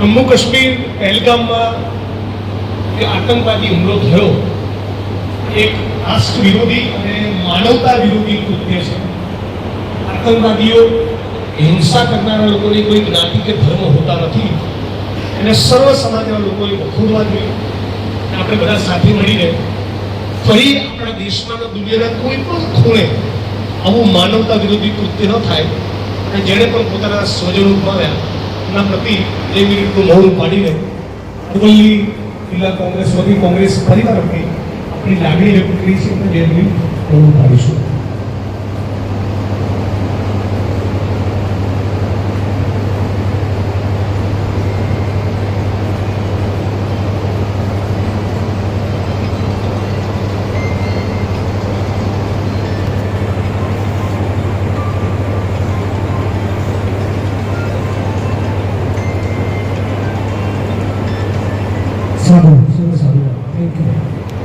જમ્મુ કાશ્મીર, પહેલગામમાં જે આતંકવાદી હુમલો થયો, એક રાષ્ટ્ર વિરોધી અને માનવતા વિરોધી કૃત્ય છે. આતંકવાદીઓ હિંસા કરનારા લોકોની કોઈ જ્ઞાતિ કે ધર્મ હોતા નથી. અને સર્વ સમાજના લોકોએ વખોડવા જોઈએ. આપણે બધા સાથે મળીને ફરી આપણા દેશમાં દુનિયાના કોઈ પણ ખૂણે આવું માનવતા વિરોધી કૃત્ય ન થાય. અને જેણે પણ પોતાના સ્વજનો ગુમાવ્યા એના પ્રતિ એ મિનિટનું મૌન પાડીને અરવલ્લી જિલ્લા કોંગ્રેસ વતી કોંગ્રેસ પરિવાર વતી આપણી લાગણી વ્યક્ત કરી છે અને મિનિટ મૌન પાડીશું. Sadhu. Sadhu. Thank you.